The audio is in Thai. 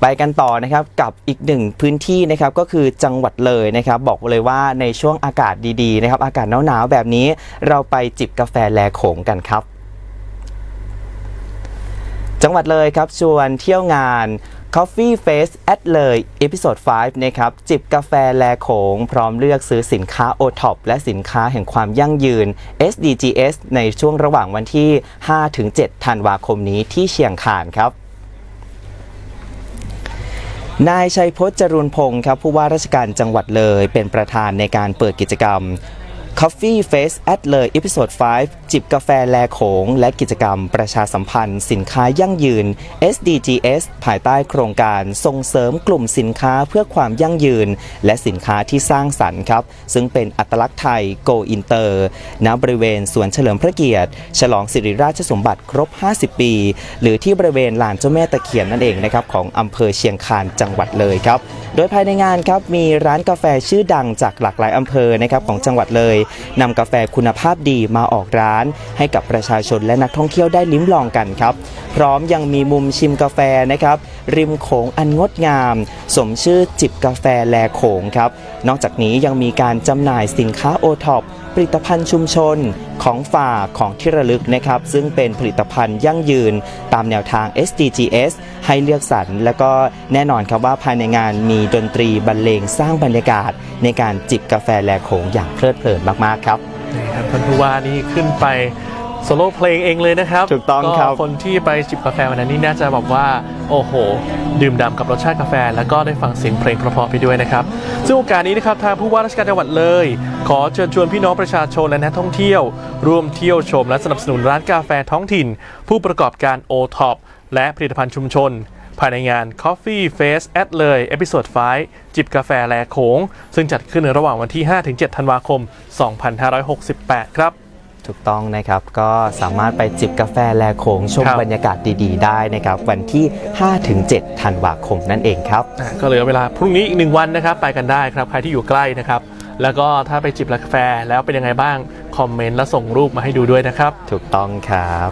ไปกันต่อนะครับกับอีกหนึ่งพื้นที่นะครับก็คือจังหวัดเลยนะครับบอกเลยว่าในช่วงอากาศดีๆนะครับอากาศหนาวๆแบบนี้เราไปจิบกาแฟแลโขงกันครับ จังหวัดเลยครับชวนเที่ยวงาน Coffee Face at เลยเอพิโซด5นะครับจิบกาแฟแลโขง พร้อมเลือกซื้อสินค้า o t o p และสินค้าแห่งความยั่งยืน SDGs ในช่วงระหว่างวันที่ 5-7 ธันวาคมนี้ที่เชียงคานครับ นายชัยพจน์จรุนพงศ์ครับผู้ว่าราชการจังหวัดเลย เป็นประธานในการเปิดกิจกรรม Coffee Face at เลย e ิ i โซด5จิบกาแฟแลโขง และกิจกรรมประชาสัมพันธ์ สินค้ายั่งยืน SDGs ภายใต้โครงการส่งเสริมกลุ่มสินค้าเพื่อความยั่งยืน และสินค้าที่สร้างสรรค์ครับ ซึ่งเป็นอัตลักษณ์ไทย Go Inter ณบริเวณสวนเฉลิมพระเกียรติ ฉลองสิริราชสมบัติครบ 50 ปี หรือที่บริเวณลานเจ้าแม่ตะเคียนนั่นเองนะครับของอำเภอเชียงคานจังหวัดเลยครับ โดยภายในงานครับมีร้านกาแฟชื่อดังจากหลากหลายอำเภอนะครับของจังหวัดเลยนำกาแฟคุณภาพดีมาออกร้าน ให้กับประชาชนและนักท่องเที่ยวได้ลิ้มลองกันครับ พร้อมยังมีมุมชิมกาแฟนะครับ ริมโขงอันงดงาม สมชื่อจิบกาแฟแลโขงครับ นอกจากนี้ยังมีการจำหน่ายสินค้าโอท็อป ผลิตภัณฑ์ชุมชนของฝากของที่ระลึกนะครับ ซึ่งเป็นผลิตภัณฑ์ยั่งยืนตามแนวทาง SDGs ให้เลือกสรรแล้วก็แน่นอนครับว่าภายในงานมีดนตรีบรรเลงสร้างบรรยากาศ ในการจิบกาแฟแลโขงอย่างเพลิดเพลินมาก ๆ ครับนี่ครับท่านผู้ว่านี่ขึ้นไป โซโล่เพลงเองเลยนะครับถูกต้องครับคนที่ไปจิบกาแฟวันนั้นนี่น่าจะบอกว่า โอ้โห ดื่มด่ำกับรสชาติกาแฟ แล้วก็ได้ฟังเสียงเพลงเพราะๆไปด้วยนะครับ ซึ่งโอกาสนี้นะครับทางผู้ว่าราชการจังหวัดเลย ขอเชิญชวนพี่น้องประชาชนและนักท่องเที่ยว ร่วมเที่ยวชมและสนับสนุนร้านกาแฟท้องถิ่น ผู้ประกอบการ o t o p และผลิตภัณฑ์ชุมชนภายในงาน Coffee Face at เลยเอพิโซด5จิบกาแฟแลโขง ซึ่งจัดขึ้นในระหว่างวันที่ 5-7 ธันวาคม 2568 ครับ ถูกต้องนะครับ ก็สามารถไปจิบกาแฟแลโขงชมครับ บรรยากาศดีๆ ได้นะครับ วันที่ 5-7ธันวาคมนั่นเองครับ อะก็เหลือเวลาพรุ่งนี้อีกหนึ่งวันนะครับ ไปกันได้ครับ ใครที่อยู่ใกล้นะครับ แล้วก็ถ้าไปจิบกาแฟแล้วเป็นยังไงบ้าง คอมเมนต์และส่งรูปมาให้ดูด้วยนะครับ ถูกต้องครับ